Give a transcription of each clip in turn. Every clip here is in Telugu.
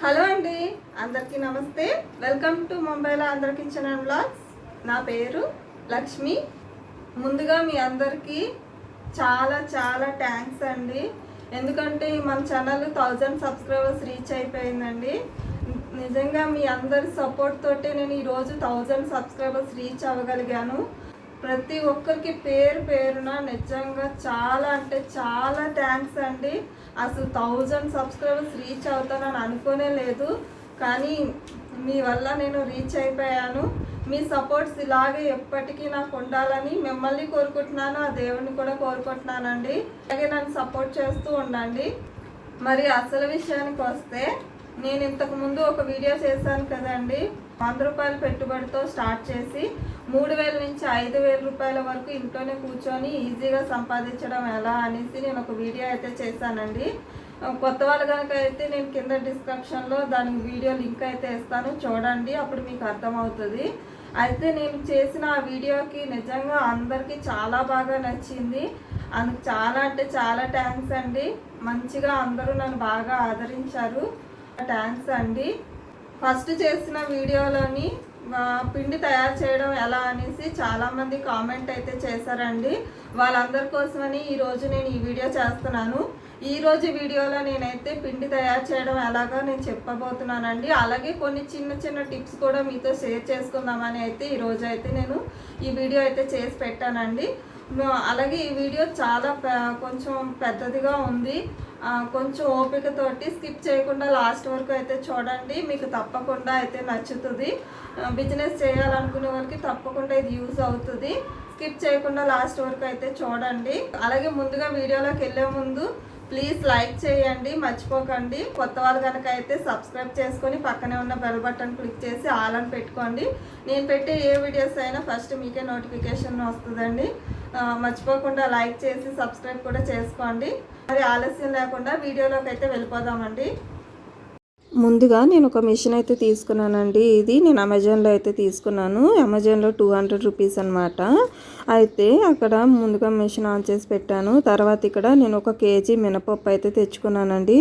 హలో అండి అందరికీ నమస్తే. వెల్కమ్ టు ముంబైలో అందరి కిచెన్ అండ్ బ్లాగ్స్ నా పేరు లక్ష్మి. ముందుగా మీ అందరికీ చాలా చాలా థ్యాంక్స్ అండి. ఎందుకంటే మన ఛానల్ థౌజండ్ సబ్స్క్రైబర్స్ రీచ్ అయిపోయిందండి. నిజంగా మీ అందరి సపోర్ట్ తోటే నేను ఈరోజు థౌజండ్ సబ్స్క్రైబర్స్ రీచ్ అవ్వగలిగాను. ప్రతి ఒక్కరికి పేరు పేరున నిజంగా చాలా అంటే చాలా థ్యాంక్స్ అండి. అసలు థౌజండ్ సబ్స్క్రైబర్స్ రీచ్ అవుతానని అనుకోనే లేదు. కానీ మీ వల్ల నేను రీచ్ అయిపోయాను. మీ సపోర్ట్స్ ఇలాగే ఎప్పటికీ నాకు ఉండాలని మిమ్మల్ని కోరుకుంటున్నాను. ఆ దేవుడిని కూడా కోరుకుంటున్నానండి. అలాగే నన్ను సపోర్ట్ చేస్తూ ఉండండి. మరి అసలు విషయానికి వస్తే నేను ఇంతకుముందు ఒక వీడియో చేశాను కదండి. వంద రూపాయల పెట్టుబడితో స్టార్ట్ చేసి మూడు వేల నుంచి ఐదు వేల రూపాయల వరకు ఇంట్లోనే కూర్చొని ఈజీగా సంపాదించడం ఎలా అనేసి నేను ఒక వీడియో అయితే చేశానండి. కొత్త వాళ్ళు కనుక అయితే నేను కింద డిస్క్రిప్షన్లో దానికి వీడియో లింక్ అయితే ఇస్తాను. చూడండి అప్పుడు మీకు అర్థమవుతుంది. అయితే నేను చేసిన ఆ వీడియోకి నిజంగా అందరికీ చాలా బాగా నచ్చింది. అందుకు చాలా అంటే చాలా థ్యాంక్స్ అండి. మంచిగా అందరూ నన్ను బాగా ఆదరించారు. థ్యాంక్స్ అండి. ఫస్ట్ చేసిన వీడియోలోని పిండి తయారు చేయడం ఎలా అనేసి చాలామంది కామెంట్ అయితే చేశారండి. వాళ్ళందరి కోసమని ఈరోజు నేను ఈ వీడియో చేస్తున్నాను. ఈరోజు వీడియోలో నేనైతే పిండి తయారు చేయడం ఎలాగో నేను చెప్పబోతున్నానండి. అలాగే కొన్ని చిన్న చిన్న టిప్స్ కూడా మీతో షేర్ చేసుకుందామని అయితే ఈరోజు అయితే నేను ఈ వీడియో అయితే చేసి పెట్టానండి. అలాగే ఈ వీడియో చాలా కొంచెం పెద్దదిగా ఉంది. కొంచెం ఓపికతోటి స్కిప్ చేయకుండా లాస్ట్ వరకు అయితే చూడండి. మీకు తప్పకుండా అయితే నచ్చుతుంది. బిజినెస్ చేయాలనుకునే వాళ్ళకి తప్పకుండా ఇది యూజ్ అవుతుంది. స్కిప్ చేయకుండా లాస్ట్ వరకు అయితే చూడండి. అలాగే ముందుగా వీడియోలోకి వెళ్ళే ముందు ప్లీజ్ లైక్ చేయండి మర్చిపోకండి. కొత్త వాళ్ళు కనుక అయితే సబ్స్క్రైబ్ చేసుకొని పక్కనే ఉన్న బెల్ బటన్ క్లిక్ చేసి ఆల్ అని పెట్టుకోండి. నేను పెట్టే ఏ వీడియోస్ అయినా ఫస్ట్ మీకే నోటిఫికేషన్ వస్తుందండి. మర్చిపోకుండా లైక్ చేసి సబ్స్క్రైబ్ కూడా చేసుకోండి. మరి ఆలస్యం లేకుండా వీడియోలోకి అయితే వెళ్ళిపోదామండి. ముందుగా నేను ఒక మిషన్ అయితే తీసుకున్నానండి. ఇది నేను అమెజాన్లో అయితే తీసుకున్నాను. అమెజాన్లో టూ హండ్రెడ్ రూపీస్ అనమాట అయితే అక్కడ ముందుగా మిషన్ ఆన్ చేసి పెట్టాను. తర్వాత ఇక్కడ నేను ఒక కేజీ మినపప్పు అయితే తెచ్చుకున్నానండి.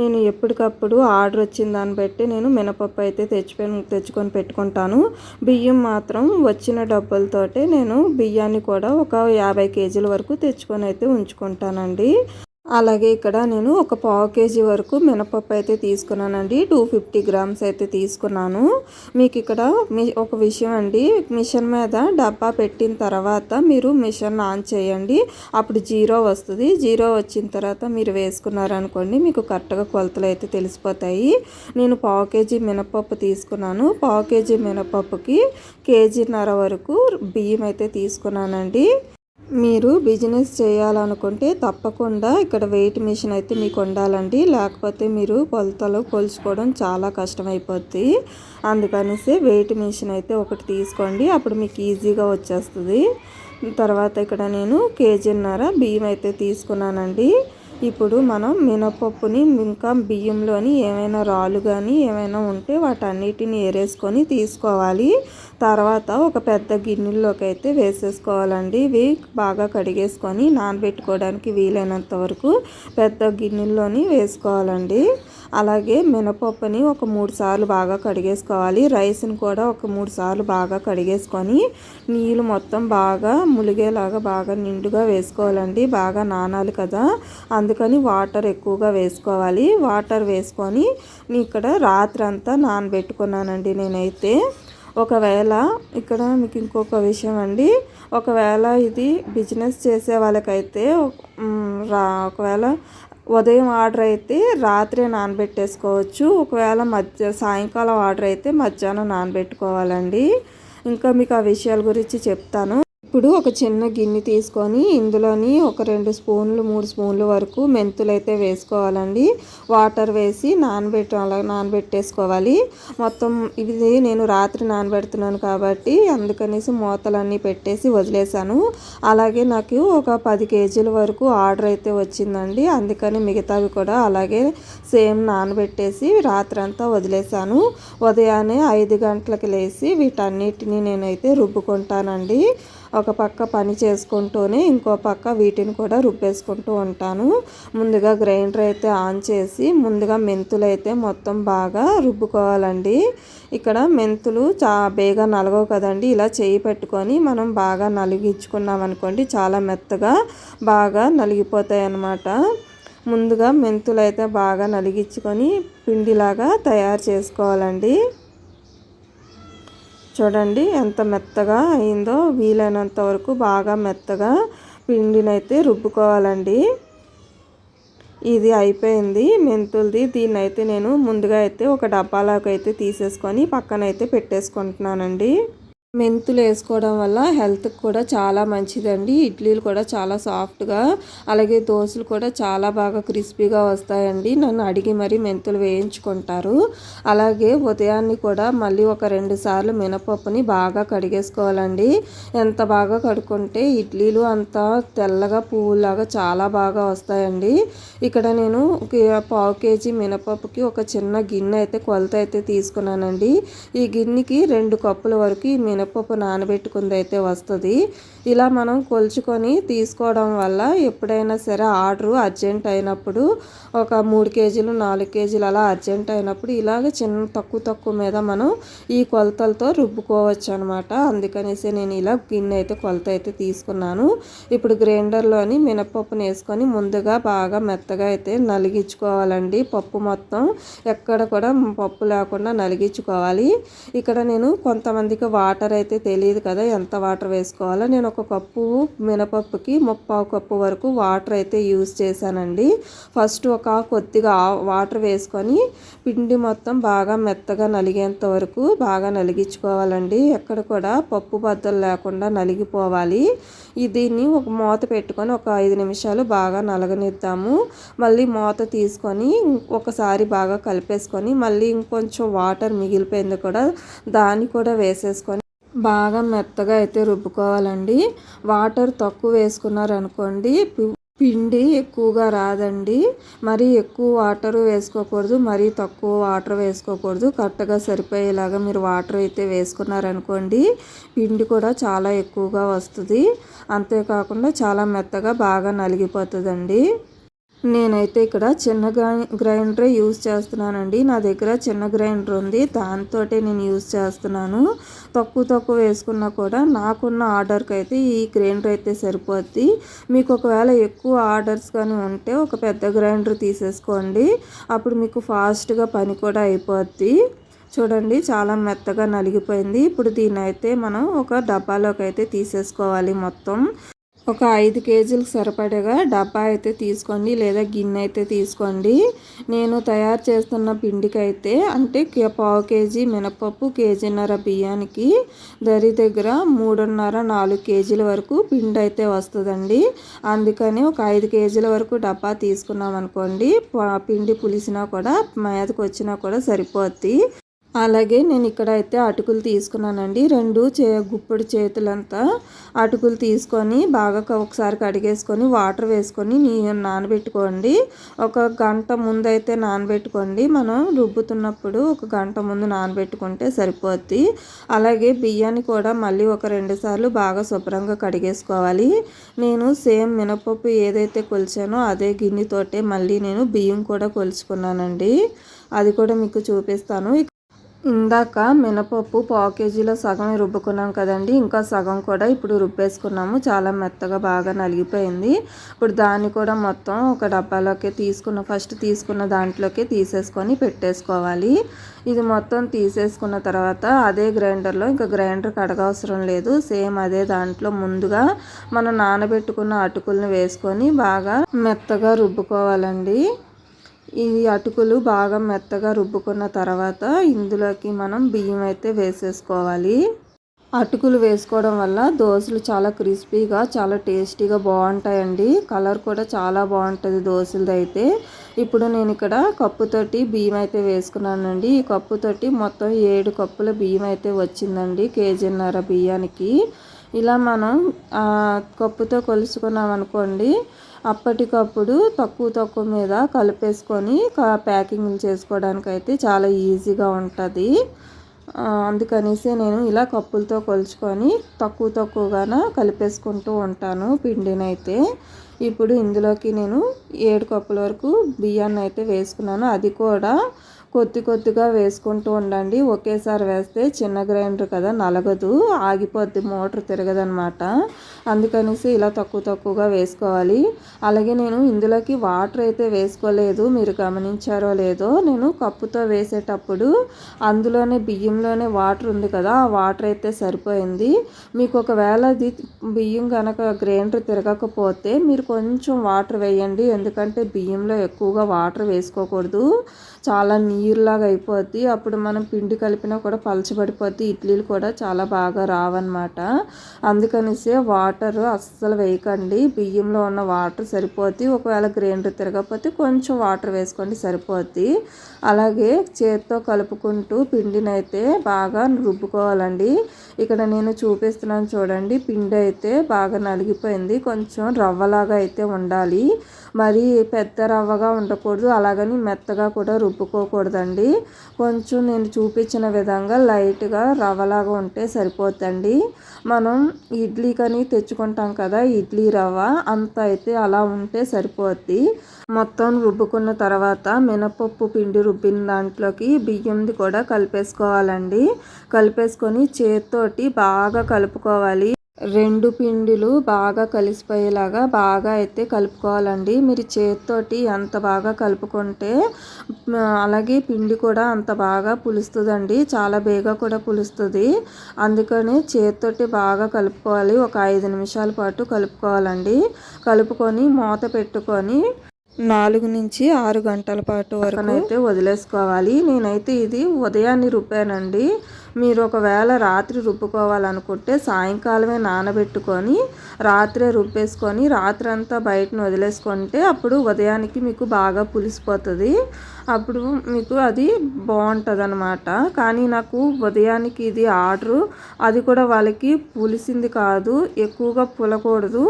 నేను ఎప్పటికప్పుడు ఆర్డర్ వచ్చిన దాన్ని బట్టి నేను మినపప్పు అయితే తెచ్చుకొని తెచ్చుకొని పెట్టుకుంటాను. బియ్యం మాత్రం వచ్చిన డబ్బులతోటే నేను బియ్యాన్ని కూడా ఒక యాభై కేజీల వరకు తెచ్చుకొని అయితే ఉంచుకుంటానండి. అలాగే ఇక్కడ నేను ఒక పావు కేజీ వరకు మినపప్పు అయితే తీసుకున్నానండి. టూ ఫిఫ్టీ గ్రామ్స్ అయితే తీసుకున్నాను. మీకు ఇక్కడ మీ ఒక విషయం అండి. మిషన్ మీద డబ్బా పెట్టిన తర్వాత మీరు మిషన్ ఆన్ చేయండి. అప్పుడు జీరో వస్తుంది. జీరో వచ్చిన తర్వాత మీరు వేసుకున్నారనుకోండి మీకు కరెక్ట్గా కొలతలు అయితే తెలిసిపోతాయి. నేను పావు కేజీ మినపప్పు తీసుకున్నాను. పావు కేజీ మినపప్పుకి కేజీన్నర వరకు బియ్యం అయితే తీసుకున్నానండి. మీరు బిజినెస్ చేయాలనుకుంటే తప్పకుండా ఇక్కడ వెయిట్ మిషన్ అయితే మీకు ఉండాలండి. లేకపోతే మీరు కొలతలు కొలుచుకోవడం చాలా కష్టమైపోద్ది. అందుకనేసి వెయిట్ మిషన్ అయితే ఒకటి తీసుకోండి. అప్పుడు మీకు ఈజీగా వచ్చేస్తుంది. తర్వాత ఇక్కడ నేను కేజీన్నర బియ్యం అయితే తీసుకున్నానండి. ఇప్పుడు మనం మినపప్పుని ఇంకా బియ్యంలోని ఏమైనా రాళ్ళు కానీ ఏమైనా ఉంటే వాటన్నిటిని ఏరేసుకొని తీసుకోవాలి. తర్వాత ఒక పెద్ద గిన్నెల్లోకి అయితే వేసేసుకోవాలండి. ఇవి బాగా కడిగేసుకొని నానబెట్టుకోవడానికి వీలైనంత వరకు పెద్ద గిన్నెల్లోని వేసుకోవాలండి. అలాగే మినపప్పుని ఒక మూడు సార్లు బాగా కడిగేసుకోవాలి. రైస్ని కూడా ఒక మూడు సార్లు బాగా కడిగేసుకొని నీళ్ళు మొత్తం బాగా ములిగేలాగా బాగా నిండుగా వేసుకోవాలండి. బాగా నానాలి కదా. అందుకని వాటర్ ఎక్కువగా వేసుకోవాలి. వాటర్ వేసుకొని ఇక్కడ రాత్రి అంతా నానబెట్టుకున్నానండి నేనైతే. ఒకవేళ ఇక్కడ మీకు ఇంకొక విషయం అండి. ఒకవేళ ఇది బిజినెస్ చేసే వాళ్ళకైతే రా ఒకవేళ ఉదయం ఆర్డర్ అయితే రాత్రే నానబెట్టేసుకోవచ్చు. ఒకవేళ మధ్య సాయంకాలం ఆర్డర్ అయితే మధ్యాహ్నం నానబెట్టుకోవాలండి. ఇంకా మీకు ఆ విషయాల గురించి చెప్తాను. ఇప్పుడు ఒక చిన్న గిన్నె తీసుకొని ఇందులోని ఒక రెండు స్పూన్లు మూడు స్పూన్ల వరకు మెంతులు అయితే వేసుకోవాలండి. వాటర్ వేసి నానబెట్ట అలా నానబెట్టేసుకోవాలి. మొత్తం ఇది నేను రాత్రి నానబెడుతున్నాను కాబట్టి అందుకనేసి మూతలన్నీ పెట్టేసి వదిలేసాను అలాగే నాకు ఒక పది కేజీల వరకు ఆర్డర్ అయితే వచ్చిందండి. అందుకని మిగతావి కూడా అలాగే సేమ్ నానబెట్టేసి రాత్రంతా వదిలేసాను ఉదయాన్నే ఐదు గంటలకు లేచి వీటన్నిటిని నేనైతే రుబ్బుకుంటానండి. ఒక పక్క పని చేసుకుంటూనే ఇంకో పక్క వీటిని కూడా రుబ్బేసుకుంటూ ఉంటాను. ముందుగా గ్రైండర్ అయితే ఆన్ చేసి ముందుగా మెంతులు అయితే మొత్తం బాగా రుబ్బుకోవాలండి. ఇక్కడ మెంతులు చా బేగా నలగవు కదండి. ఇలా చేయి పెట్టుకొని మనం బాగా నలిగించుకున్నాం అనుకోండి చాలా మెత్తగా బాగా నలిగిపోతాయి అన్నమాట ముందుగా మెంతులు అయితే బాగా నలిగించుకొని పిండిలాగా తయారు చేసుకోవాలండి. చూడండి ఎంత మెత్తగా అయిందో. వీలైనంత వరకు బాగా మెత్తగా పిండినైతే రుబ్బుకోవాలండి. ఇది అయిపోయింది. మెంతులది దీన్ని అయితే నేను ముందుగా అయితే ఒక డబ్బాలోకి అయితే తీసేసుకొని పక్కన అయితే పెట్టేసుకుంటున్నానండి. మెంతులు వేసుకోవడం వల్ల హెల్త్కి కూడా చాలా మంచిదండి. ఇడ్లీలు కూడా చాలా సాఫ్ట్గా అలాగే దోశలు కూడా చాలా బాగా క్రిస్పీగా వస్తాయండి. నన్ను అడిగి మరీ మెంతులు వేయించుకుంటారు. అలాగే ఉదయాన్ని కూడా మళ్ళీ ఒక రెండు సార్లు మినపప్పుని బాగా కడిగేసుకోవాలండి. ఎంత బాగా కడుక్కుంటే ఇడ్లీలు అంత తెల్లగా పువ్వులాగా చాలా బాగా వస్తాయండి. ఇక్కడ నేను పావు కేజీ మినపప్పుకి ఒక చిన్న గిన్నె అయితే కొలత అయితే తీసుకున్నానండి. ఈ గిన్నెకి రెండు కప్పుల వరకు ఈ మినపప్పు నానబెట్టుకుంది అయితే వస్తుంది. ఇలా మనం కొలుచుకొని తీసుకోవడం వల్ల ఎప్పుడైనా సరే ఆర్డరు అర్జెంట్ అయినప్పుడు ఒక మూడు కేజీలు నాలుగు కేజీలు అలా అర్జెంట్ అయినప్పుడు ఇలాగ చిన్న తక్కువ తక్కువ మీద మనం ఈ కొలతలతో రుబ్బుకోవచ్చు అనమాట అందుకనేసి నేను ఇలా గిన్నె అయితే కొలత అయితే తీసుకున్నాను. ఇప్పుడు గ్రైండర్లోని మినపప్పును వేసుకొని ముందుగా బాగా మెత్తగా అయితే నలిగించుకోవాలండి. పప్పు మొత్తం ఎక్కడ కూడా పప్పు లేకుండా నలిగించుకోవాలి. ఇక్కడ నేను కొంతమందికి వాటర్ అయితే తెలియదు కదా ఎంత వాటర్ వేసుకోవాలో. నేను ఒక కప్పు మినపప్పుకి ముప్పావు కప్పు వరకు వాటర్ అయితే యూజ్ చేశానండి. ఫస్ట్ ఒక కొద్దిగా వాటర్ వేసుకొని పిండి మొత్తం బాగా మెత్తగా నలిగేంత వరకు బాగా నలిగించుకోవాలండి. ఎక్కడ కూడా పప్పు బద్దలు లేకుండా నలిగిపోవాలి. దీన్ని ఒక మూత పెట్టుకొని ఒక ఐదు నిమిషాలు బాగా నలగనిద్దాము. మళ్ళీ మూత తీసుకొని ఒకసారి బాగా కలిపేసుకొని మళ్ళీ ఇంకొంచెం వాటర్ మిగిలిపోయింది కూడా దాన్ని కూడా వేసేసుకొని బాగా మెత్తగా అయితే రుబ్బుకోవాలండి. వాటర్ తక్కువ వేసుకున్నారనుకోండి పిండి ఎక్కువగా రాదండి. మరీ ఎక్కువ వాటర్ వేసుకోకూడదు మరీ తక్కువ వాటర్ వేసుకోకూడదు. కరెక్ట్గా సరిపోయేలాగా మీరు వాటర్ అయితే వేసుకున్నారనుకోండి పిండి కూడా చాలా ఎక్కువగా వస్తుంది. అంతేకాకుండా చాలా మెత్తగా బాగా నలిగిపోతుందండి. నేనైతే ఇక్కడ చిన్న గ్రైండరే యూజ్ చేస్తున్నానండి. నా దగ్గర చిన్న గ్రైండర్ ఉంది. దాంతో నేను యూజ్ చేస్తున్నాను. తక్కువ తక్కువ వేసుకున్నా కూడా నాకున్న ఆర్డర్కి అయితే ఈ గ్రైండర్ అయితే సరిపోద్ది. మీకు ఒకవేళ ఎక్కువ ఆర్డర్స్ కానీ ఉంటే ఒక పెద్ద గ్రైండర్ తీసేసుకోండి. అప్పుడు మీకు ఫాస్ట్గా పని కూడా అయిపోద్ది. చూడండి చాలా మెత్తగా నలిగిపోయింది. ఇప్పుడు దీన్ని అయితే మనం ఒక డబ్బాలోకి అయితే తీసేసుకోవాలి మొత్తం. ఒక ఐదు కేజీలకు సరిపడగా డబ్బా అయితే తీసుకోండి లేదా గిన్నె అయితే తీసుకోండి. నేను తయారు చేస్తున్న పిండికి అయితే అంటే పావు కేజీ మినపప్పు కేజీన్నర బియ్యానికి దరి దగ్గర మూడున్నర నాలుగు కేజీల వరకు పిండి అయితే వస్తుందండి. అందుకని ఒక ఐదు కేజీల వరకు డబ్బా తీసుకున్నాం అనుకోండి పిండి పులిసినా కూడా మేతకు వచ్చినా కూడా సరిపోద్ది. అలాగే నేను ఇక్కడ అయితే అటుకులు తీసుకున్నానండి. రెండు చే గుప్పడి చేతులంతా అటుకులు తీసుకొని బాగా ఒకసారి కడిగేసుకొని వాటర్ వేసుకొని నీ నానబెట్టుకోండి. ఒక గంట ముందు అయితే నానబెట్టుకోండి. మనం రుబ్బుతున్నప్పుడు ఒక గంట ముందు నానబెట్టుకుంటే సరిపోద్ది. అలాగే బియ్యాన్ని కూడా మళ్ళీ ఒక రెండు సార్లు బాగా శుభ్రంగా కడిగేసుకోవాలి. నేను సేమ్ మినపప్పు ఏదైతే కొలిచానో అదే గిన్నెతోటే మళ్ళీ నేను బియ్యం కూడా కొలుచుకున్నానండి. అది కూడా మీకు చూపిస్తాను. ఇందాక మినపప్పు పావు కేజీలో సగం రుబ్బుకున్నాం కదండి. ఇంకా సగం కూడా ఇప్పుడు రుబ్బేసుకున్నాము. చాలా మెత్తగా బాగా నలిగిపోయింది. ఇప్పుడు దాన్ని కూడా మొత్తం ఒక డబ్బాలోకి తీసుకున్న ఫస్ట్ తీసుకున్న దాంట్లోకి తీసేసుకొని పెట్టేసుకోవాలి. ఇది మొత్తం తీసేసుకున్న తర్వాత అదే గ్రైండర్లో ఇంకా గ్రైండర్ కడగవసరం లేదు. సేమ్ అదే దాంట్లో ముందుగా మనం నానబెట్టుకున్న అటుకులను వేసుకొని బాగా మెత్తగా రుబ్బుకోవాలండి. ఈ అటుకులు బాగా మెత్తగా రుబ్బుకున్న తర్వాత ఇందులోకి మనం బియ్యం అయితే వేసేసుకోవాలి. అటుకులు వేసుకోవడం వల్ల దోశలు చాలా క్రిస్పీగా చాలా టేస్టీగా బాగుంటాయండి. కలర్ కూడా చాలా బాగుంటుంది దోశలది అయితే. ఇప్పుడు నేను ఇక్కడ కప్పుతోటి బియ్యం అయితే వేసుకున్నానండి. ఈ కప్పుతోటి మొత్తం ఏడు కప్పుల బియ్యం అయితే వచ్చిందండి కేజీన్నర బియ్యానికి. ఇలా మనం కప్పుతో కొలుసుకున్నాం అనుకోండి అప్పటికప్పుడు తక్కువ తక్కువ మీద కలిపేసుకొని ప్యాకింగ్ చేసుకోవడానికి అయితే చాలా ఈజీగా ఉంటుంది. అందుకనేసి నేను ఇలా కప్పులతో కొలుచుకొని తక్కువ తక్కువగాన కలిపేసుకుంటూ ఉంటాను పిండినైతే. ఇప్పుడు ఇందులోకి నేను ఏడు కప్పుల వరకు బియ్యాన్ని అయితే వేసుకున్నాను. అది కూడా కొద్ది కొద్దిగా వేసుకుంటూ ఉండండి. ఒకేసారి వేస్తే చిన్న గ్రైండర్ కదా నలగదు. ఆగిపోద్ది మోటార్ తిరగదనమాట అందుకనేసి ఇలా తక్కువ తక్కువగా వేసుకోవాలి. అలాగే నేను ఇందులోకి వాటర్ అయితే వేసుకోలేదు. మీరు గమనించారో లేదో నేను కప్పుతో వేసేటప్పుడు అందులోనే బియ్యంలోనే వాటర్ ఉంది కదా ఆ వాటర్ అయితే సరిపోయింది. మీకు ఒకవేళ అది బియ్యం కనుక గ్రైండర్ తిరగకపోతే మీరు కొంచెం వాటర్ వేయండి. ఎందుకంటే బియ్యంలో ఎక్కువగా వాటర్ వేసుకోకూడదు. చాలా నీరులాగా అయిపోద్ది. అప్పుడు మనం పిండి కలిపినా కూడా పలచబడిపోద్ది. ఇడ్లీలు కూడా చాలా బాగా రావన్నమాట. అందుకనేసి వాటర్ అస్సలు వేయకండి. బియ్యంలో ఉన్న వాటర్ సరిపోద్ది. ఒకవేళ గ్రైండర్ తిరగకపోతే కొంచెం వాటర్ వేసుకోండి సరిపోద్ది. అలాగే చేత్తో కలుపుకుంటూ పిండిని అయితే బాగా రుబ్బుకోవాలండి. ఇక్కడ నేను చూపిస్తున్నాను చూడండి. పిండి అయితే బాగా నలిగిపోయింది. కొంచెం రవ్వలాగా అయితే ఉండాలి. మరి పెద్ద రవ్వగా ఉండకూడదు అలాగని మెత్తగా కూడా రుబ్బుకోకూడదండి. కొంచెం నేను చూపించిన విధంగా లైట్గా రవ్వలాగా ఉంటే సరిపోద్దండి. మనం ఇడ్లీ ఇడ్లీకని తెచ్చుకుంటాం కదా ఇడ్లీ రవ్వ అంత అయితే అలా ఉంటే సరిపోద్ది. మొత్తం రుబ్బుకున్న తర్వాత మినపప్పు పిండి రుబ్బిన దాంట్లోకి బియ్యంది కూడా కలిపేసుకోవాలండి. కలిపేసుకొని చేత్తోటి బాగా కలుపుకోవాలి. రెండు పిండిలు బాగా కలిసిపోయేలాగా బాగా అయితే కలుపుకోవాలండి. మీరు చేతితోటి ఎంత బాగా కలుపుకుంటే అలాగే పిండి కూడా అంత బాగా పులుస్తుందండి. చాలా బేగా కూడా పులుస్తుంది. అందుకని చేతితోటి బాగా కలుపుకోవాలి. ఒక ఐదు నిమిషాల పాటు కలుపుకోవాలండి. కలుపుకొని మూత పెట్టుకొని నాలుగు నుంచి ఆరు గంటల పాటు వరకు అయితే వదిలేసుకోవాలి. నేనైతే ఇది ఉదయాన్నే రుబ్బానండి. మీరు ఒకవేళ రాత్రి రుబ్బుకోవాలనుకుంటే సాయంకాలమే నానబెట్టుకొని రాత్రే రుబ్బేసుకొని రాత్రి అంతా బయటను వదిలేసుకుంటే అప్పుడు ఉదయానికి మీకు బాగా పులిసిపోతుంది. అప్పుడు మీకు అది బాగుంటుంది అనమాట కానీ నాకు ఉదయానికి ఇది ఆర్డరు. అది కూడా వాళ్ళకి పులిసింది కాదు. ఎక్కువగా పులకూడదు.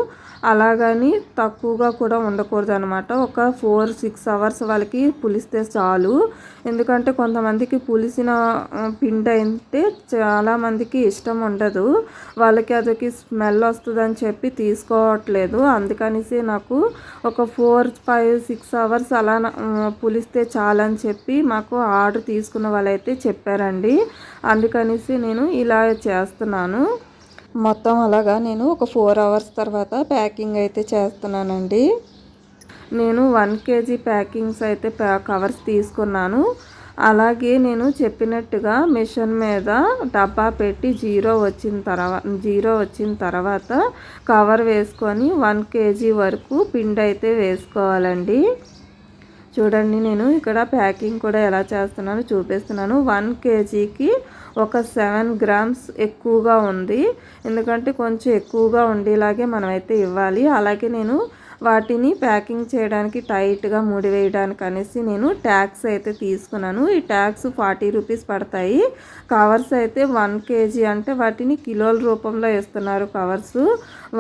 అలాగని తక్కువగా కూడా ఉండకూడదు అనమాట ఒక ఫోర్ సిక్స్ అవర్స్ వాళ్ళకి పులిస్తే చాలు. ఎందుకంటే కొంతమందికి పులిసిన పిండి అయితే చాలామందికి ఇష్టం ఉండదు. వాళ్ళకి అదొక స్మెల్ వస్తుందని చెప్పి తీసుకోవట్లేదు. అందుకనేసి నాకు ఒక ఫోర్ ఫైవ్ సిక్స్ అవర్స్ అలా పులిస్తే చాలని చెప్పి మాకు ఆర్డర్ తీసుకున్న వాళ్ళైతే చెప్పారండి. అందుకనేసి నేను ఇలా చేస్తున్నాను. మొత్తం అలాగా నేను ఒక ఫోర్ అవర్స్ తర్వాత ప్యాకింగ్ అయితే చేస్తున్నానండి. నేను వన్ కేజీ ప్యాకింగ్స్ అయితే ప్యా కవర్స్ తీసుకున్నాను. అలాగే నేను చెప్పినట్టుగా మిషన్ మీద డబ్బా పెట్టి జీరో వచ్చిన తర్వాత జీరో వచ్చిన తర్వాత కవర్ వేసుకొని వన్ కేజీ వరకు పిండి అయితే వేసుకోవాలండి. చూడండి నేను ఇక్కడ ప్యాకింగ్ కూడా ఎలా చేస్తున్నానో చూపిస్తున్నాను. వన్ కేజీకి ఒక సెవెన్ గ్రామ్స్ ఎక్కువగా ఉంది. ఎందుకంటే కొంచెం ఎక్కువగా ఉండేలాగే మనమైతే ఇవ్వాలి. అలాగే నేను వాటిని ప్యాకింగ్ చేయడానికి టైట్గా ముడివేయడానికి అనేసి నేను ట్యాక్స్ అయితే తీసుకున్నాను. ఈ ట్యాక్స్ ఫార్టీ రూపీస్ పడతాయి. కవర్స్ అయితే వన్ కేజీ అంటే వాటిని కిలోల రూపంలో ఇస్తున్నారు కవర్స్.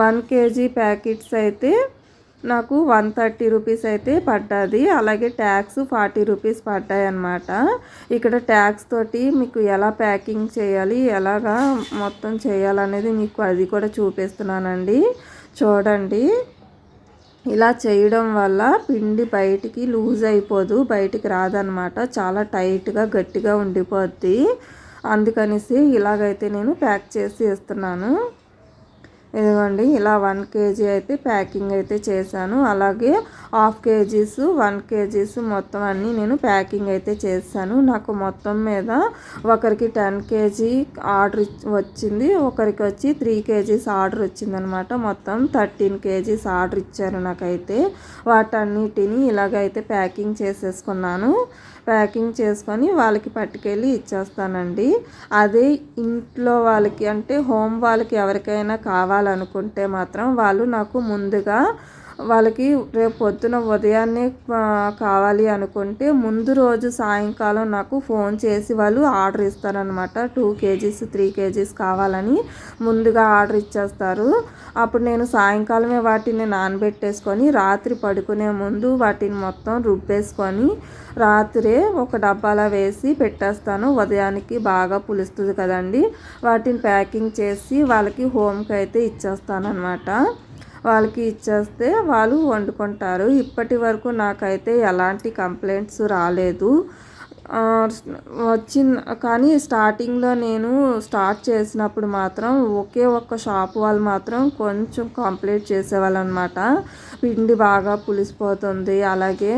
వన్ కేజీ ప్యాకెట్స్ అయితే నాకు వన్ థర్టీ రూపీస్ అయితే పడ్డది. అలాగే ట్యాక్స్ ఫార్టీ రూపీస్ పడ్డాయి అన్నమాట ఇక్కడ ట్యాక్స్ తోటి మీకు ఎలా ప్యాకింగ్ చేయాలి ఎలాగా మొత్తం చేయాలనేది మీకు అది కూడా చూపిస్తున్నానండి. చూడండి. ఇలా చేయడం వల్ల పిండి బయటికి లూజ్ అయిపోదు బయటికి రాదనమాట చాలా టైట్గా గట్టిగా ఉండిపోద్ది. అందుకనేసి ఇలాగైతే నేను ప్యాక్ చేసి ఇస్తున్నాను. ఇదిగోండి ఇలా వన్ కేజీ అయితే ప్యాకింగ్ అయితే చేశాను. అలాగే హాఫ్ కేజీస్ వన్ కేజీస్ మొత్తం అన్నీ నేను ప్యాకింగ్ అయితే చేశాను. నాకు మొత్తం మీద ఒకరికి టెన్ కేజీ ఆర్డర్ వచ్చింది ఒకరికి వచ్చి త్రీ కేజీస్ ఆర్డర్ వచ్చిందనమాట. మొత్తం థర్టీన్ కేజీస్ ఆర్డర్ ఇచ్చారు నాకైతే. వాటన్నిటిని ఇలాగైతే ప్యాకింగ్ చేసేసుకున్నాను. ప్యాకింగ్ చేసుకొని వాళ్ళకి పట్టుకెళ్ళి ఇచ్చేస్తానండి. అదే ఇంట్లో వాళ్ళకి అంటే హోమ్ వాళ్ళకి ఎవరికైనా కావాలనుకుంటే మాత్రం వాళ్ళు నాకు ముందుగా వాళ్ళకి రేపు పొద్దున ఉదయాన్నే కావాలి అనుకుంటే ముందు రోజు సాయంకాలం నాకు ఫోన్ చేసి వాళ్ళు ఆర్డర్ ఇస్తారనమాట టూ కేజీస్ త్రీ కేజీస్ కావాలని ముందుగా ఆర్డర్ ఇచ్చేస్తారు. అప్పుడు నేను సాయంకాలమే వాటిని నానబెట్టేసుకొని రాత్రి పడుకునే ముందు వాటిని మొత్తం రుబ్బేసుకొని రాత్రే ఒక డబ్బాలో వేసి పెట్టేస్తాను. ఉదయానికి బాగా పులుస్తుంది కదండి. వాటిని ప్యాకింగ్ చేసి వాళ్ళకి హోమ్కి అయితే ఇచ్చేస్తాను అనమాట వాళ్ళకి ఇచ్చేస్తే వాళ్ళు వండుకుంటారు. ఇప్పటి వరకు నాకైతే ఎలాంటి కంప్లైంట్స్ రాలేదు. వచ్చిన కానీ స్టార్టింగ్లో నేను స్టార్ట్ చేసినప్పుడు మాత్రం ఒకే ఒక్క షాప్ వాళ్ళు మాత్రం కొంచెం కంప్లైంట్ చేసేవాళ్ళు అనమాట పిండి బాగా పులిసిపోతుంది అలాగే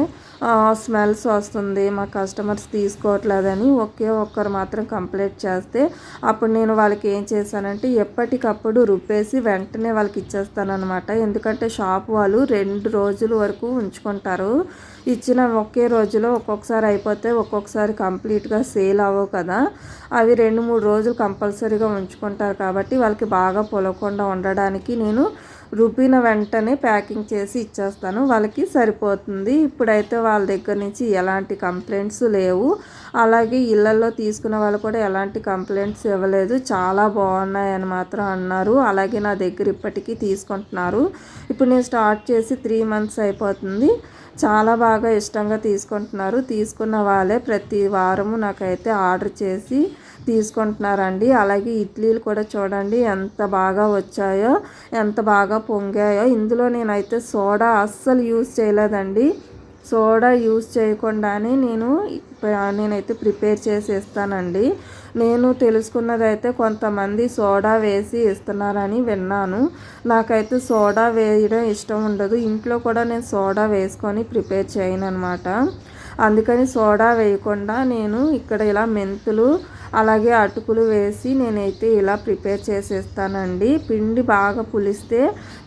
స్మెల్స్ వస్తుంది మా కస్టమర్స్ తీసుకోవట్లేదని ఒకే ఒక్కరు మాత్రం కంప్లైంట్ చేస్తే అప్పుడు నేను వాళ్ళకి ఏం చేశానంటే ఎప్పటికప్పుడు రుబ్బేసి వెంటనే వాళ్ళకి ఇచ్చేస్తానమాట ఎందుకంటే షాప్ వాళ్ళు రెండు రోజుల వరకు ఉంచుకుంటారు. ఇచ్చిన ఒకే రోజులో ఒక్కొక్కసారి అయిపోతే ఒక్కొక్కసారి కంప్లీట్గా సేల్ అవ్వవు కదా. అవి రెండు మూడు రోజులు కంపల్సరీగా ఉంచుకుంటారు కాబట్టి వాళ్ళకి బాగా పొలకుండా ఉండడానికి నేను రుబ్బిన వెంటనే ప్యాకింగ్ చేసి ఇచ్చేస్తాను. వాళ్ళకి సరిపోతుంది. ఇప్పుడైతే వాళ్ళ దగ్గర నుంచి ఎలాంటి కంప్లైంట్స్ లేవు. అలాగే ఇళ్ళల్లో తీసుకున్న వాళ్ళు కూడా ఎలాంటి కంప్లైంట్స్ ఇవ్వలేదు. చాలా బాగున్నాయి అని మాత్రం అన్నారు. అలాగే నా దగ్గర ఇప్పటికీ తీసుకుంటున్నారు. ఇప్పుడు నేను స్టార్ట్ చేసి త్రీ మంత్స్ అయిపోతుంది. చాలా బాగా ఇష్టంగా తీసుకుంటున్నారు. తీసుకున్న వాళ్ళే ప్రతి వారము నాకైతే ఆర్డర్ చేసి తీసుకుంటున్నారండి. అలాగే ఇడ్లీలు కూడా చూడండి ఎంత బాగా వచ్చాయో ఎంత బాగా పొంగాయో. ఇందులో నేనైతే సోడా అస్సలు యూజ్ చేయలేదండి. సోడా యూజ్ చేయకుండానే నేను నేనైతే ప్రిపేర్ చేసి ఇస్తానండి నేను తెలుసుకున్నదైతే కొంతమంది సోడా వేసి ఇస్తున్నారని విన్నాను. నాకైతే సోడా వేయడం ఇష్టం ఉండదు. ఇంట్లో కూడా నేను సోడా వేసుకొని ప్రిపేర్ చేయను అనమాట అందుకని సోడా వేయకుండా నేను ఇక్కడ ఇలా మెంతులు అలాగే అటుకులు వేసి నేనైతే ఇలా ప్రిపేర్ చేసేస్తానండి. పిండి బాగా పులిస్తే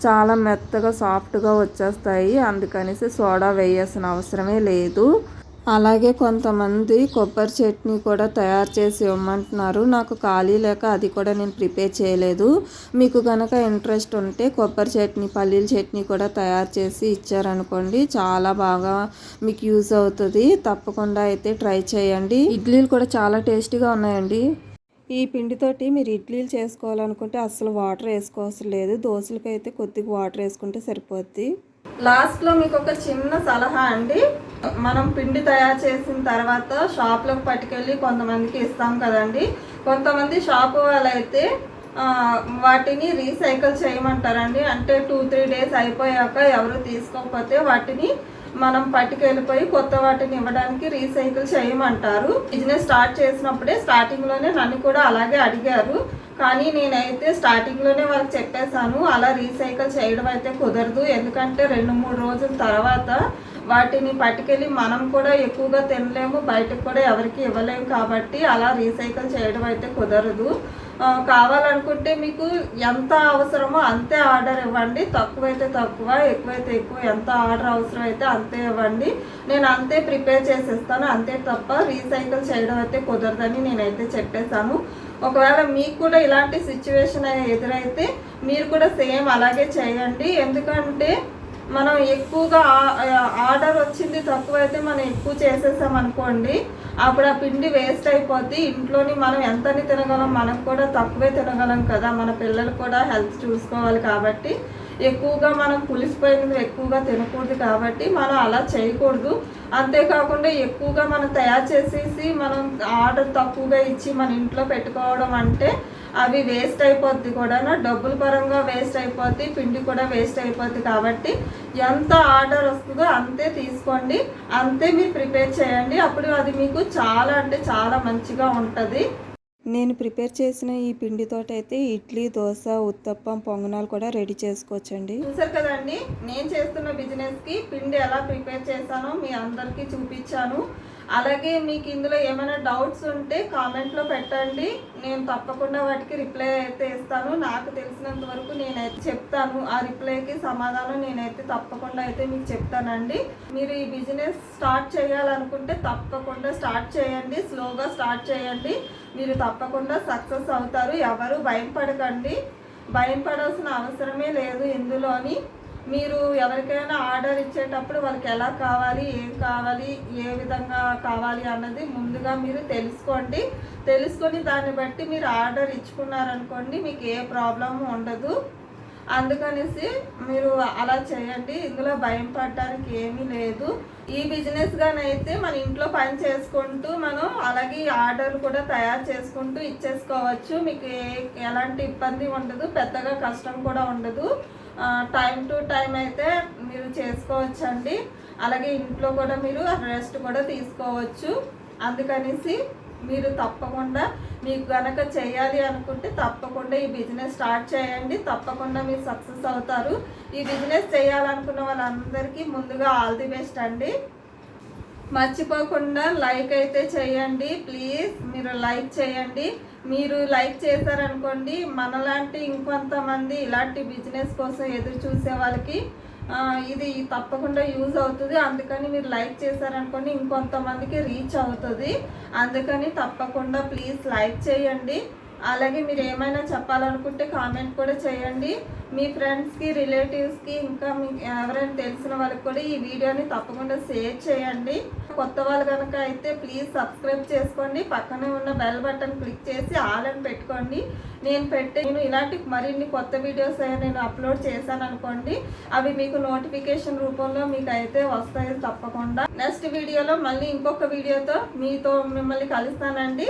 చాలా మెత్తగా సాఫ్ట్గా వచ్చేస్తాయి. అందుకనేసి సోడా వేయాల్సిన అవసరమే లేదు. అలాగే కొంతమంది కొబ్బరి చట్నీ కూడా తయారు చేసి ఇవ్వమంటున్నారు నాకు ఖాళీ లేక అది కూడా నేను ప్రిపేర్ చేయలేదు. మీకు కనుక ఇంట్రెస్ట్ ఉంటే కొబ్బరి చట్నీ పల్లీల చట్నీ కూడా తయారు చేసి ఇచ్చారనుకోండి చాలా బాగా మీకు యూజ్ అవుతుంది. తప్పకుండా అయితే ట్రై చేయండి. ఇడ్లీలు కూడా చాలా టేస్టీగా ఉన్నాయండి. ఈ పిండితోటి మీరు ఇడ్లీలు చేసుకోవాలనుకుంటే అస్సలు వాటర్ వేసుకోవసరం లేదు. దోశలకి అయితే కొద్దిగా వాటర్ వేసుకుంటే సరిపోద్ది. లాస్ట్లో మీకు ఒక చిన్న సలహా అండి. మనం పిండి తయారు చేసిన తర్వాత షాప్లోకి పట్టుకెళ్ళి కొంతమందికి ఇస్తాం కదండి. కొంతమంది షాప్ వాళ్ళైతే వాటిని రీసైకిల్ చేయమంటారండి. అంటే టూ త్రీ డేస్ అయిపోయాక ఎవరు తీసుకోకపోతే వాటిని మనం పట్టుకెళ్ళిపోయి కొత్త వాటిని ఇవ్వడానికి రీసైకిల్ చేయమంటారు. బిజినెస్ స్టార్ట్ చేసినప్పుడే స్టార్టింగ్లోనే నన్ను కూడా అలాగే అడిగారు. కానీ నేనైతే స్టార్టింగ్లోనే వాళ్ళకి చెప్పేశాను. అలా రీసైకిల్ చేయడం అయితే కుదరదు. ఎందుకంటే రెండు మూడు రోజుల తర్వాత వాటిని పట్టుకెళ్ళి మనం కూడా ఎక్కువగా తినలేము బయటకు కూడా ఎవరికి ఇవ్వలేము కాబట్టి అలా రీసైకిల్ చేయడం అయితే కుదరదు. కావాలనుకుంటే మీకు ఎంత అవసరమో అంతే ఆర్డర్ ఇవ్వండి. తక్కువైతే తక్కువ ఎక్కువైతే ఎక్కువ ఎంత ఆర్డర్ అవసరం అయితే అంతే ఇవ్వండి. నేను అంతే ప్రిపేర్ చేసేస్తాను అంతే తప్ప రీసైకిల్ చేయడం అయితే కుదరదని నేనైతే చెప్పేశాను. ఒకవేళ మీకు కూడా ఇలాంటి సిచ్యువేషన్ ఎదురైతే మీరు కూడా సేమ్ అలాగే చేయండి. ఎందుకంటే మనం ఎక్కువగా ఆర్డర్ వచ్చింది తక్కువ అయితే మనం ఎక్కువ చేసేసాం అనుకోండి అప్పుడు ఆ పిండి వేస్ట్ అయిపోద్ది. ఇంట్లోని మనం ఎంతని తినగలం మనకు కూడా తక్కువే తినగలం కదా. మన పిల్లలు కూడా హెల్త్ చూసుకోవాలి కాబట్టి ఎక్కువగా మనం పులిసిపోయినవి ఎక్కువగా తినకూడదు కాబట్టి మనం అలా చేయకూడదు. అంతేకాకుండా ఎక్కువగా మనం తయారు చేసేసి మనం ఆర్డర్ తక్కువగా ఇచ్చి మన ఇంట్లో పెట్టుకోవడం అంటే అవి వేస్ట్ అయిపోద్ది కూడా డబ్బుల పరంగా వేస్ట్ అయిపోద్ది పిండి కూడా వేస్ట్ అయిపోద్ది కాబట్టి ఎంత ఆర్డర్ వస్తుందో అంతే తీసుకోండి. అంతే మీరు ప్రిపేర్ చేయండి. అప్పుడు అది మీకు చాలా అంటే చాలా మంచిగా ఉంటుంది. నేను ప్రిపేర్ చేసిన ఈ పిండితో అయితే ఇడ్లీ దోశ ఉత్తప్పం పొంగనాలు కూడా రెడీ చేసుకోవచ్చండి. చూసారు కదండి నేను చేస్తున్న బిజినెస్కి పిండి ఎలా ప్రిపేర్ చేశానో మీ అందరికీ చూపించాను. అలాగే మీకు ఇందులో ఏమైనా డౌట్స్ ఉంటే కామెంట్లో పెట్టండి. నేను తప్పకుండా వాటికి రిప్లై అయితే ఇస్తాను. నాకు తెలిసినంత వరకు నేనైతే చెప్తాను. ఆ రిప్లైకి సమాధానం నేనైతే తప్పకుండా అయితే మీకు చెప్తానండి. మీరు ఈ బిజినెస్ స్టార్ట్ చేయాలనుకుంటే తప్పకుండా స్టార్ట్ చేయండి. స్లోగా స్టార్ట్ చేయండి. మీరు తప్పకుండా సక్సెస్ అవుతారు. ఎవరు భయం పడకండి భయం పడాల్సిన అవసరమే లేదు ఇందులోని. మీరు ఎవరికైనా ఆర్డర్ ఇచ్చేటప్పుడు వాళ్ళకి ఎలా కావాలి ఏం కావాలి ఏ విధంగా కావాలి అన్నది ముందుగా మీరు తెలుసుకోండి. తెలుసుకొని దాన్ని బట్టి మీరు ఆర్డర్ ఇచ్చుకున్నారనుకోండి మీకు ఏ ప్రాబ్లం ఉండదు. అందుకనేసి మీరు అలా చేయండి. ఇందులో భయం పడడానికి ఏమీ లేదు. ఈ బిజినెస్ గానైతే మన ఇంట్లో పని చేసుకుంటూ మనం అలాగే ఆర్డర్ కూడా తయారు చేసుకుంటూ ఇచ్చేసుకోవచ్చు. మీకు ఎలాంటి ఇబ్బంది ఉండదు. పెద్దగా కష్టం కూడా ఉండదు. టైం టు టైం అయితే మీరు చేసుకోవచ్చండి. అలాగే ఇంట్లో కూడా మీరు రెస్ట్ కూడా తీసుకోవచ్చు. అందుకనేసి మీరు తప్పకుండా మీకు గనక చేయాలి అనుకుంటే తప్పకుండా ఈ బిజినెస్ స్టార్ట్ చేయండి. తప్పకుండా మీరు సక్సెస్ అవుతారు. ఈ బిజినెస్ చేయాలనుకున్న వాళ్ళందరికీ ముందుగా ఆల్ ది బెస్ట్ అండి. మర్చిపోకుండా లైక్ అయితే చేయండి. ప్లీజ్ మీరు లైక్ చేయండి. మీరు లైక్ చేశారనుకోండి మనలాంటి ఇంకొంతమంది ఇలాంటి బిజినెస్ కోసం ఎదురు చూసే వాళ్ళకి ఇది తప్పకుండా యూజ్ అవుతుంది. అందుకని మీరు లైక్ చేశారనుకోండి ఇంకొంతమందికి రీచ్ అవుతుంది. అందుకని తప్పకుండా ప్లీజ్ లైక్ చేయండి. అలాగే మీరు ఏమైనా చెప్పాలనుకుంటే కామెంట్ కూడా చేయండి. మీ ఫ్రెండ్స్కి రిలేటివ్స్కి ఇంకా మీకు ఎవరైనా తెలిసిన వాళ్ళకి కూడా ఈ వీడియోని తప్పకుండా షేర్ చేయండి. కొత్త వాళ్ళు కనుక అయితే ప్లీజ్ సబ్స్క్రైబ్ చేసుకోండి. పక్కనే ఉన్న బెల్ బటన్ క్లిక్ చేసి ఆల్ అని పెట్టుకోండి. నేను పెట్టే నేను ఇలాంటి మరిన్ని కొత్త వీడియోస్ నేను అప్లోడ్ చేశాను అనుకోండి అవి మీకు నోటిఫికేషన్ రూపంలో మీకు అయితే వస్తాయి తప్పకుండా. నెక్స్ట్ వీడియోలో మళ్ళీ ఇంకొక వీడియోతో మీతో మిమ్మల్ని కలుస్తానండి.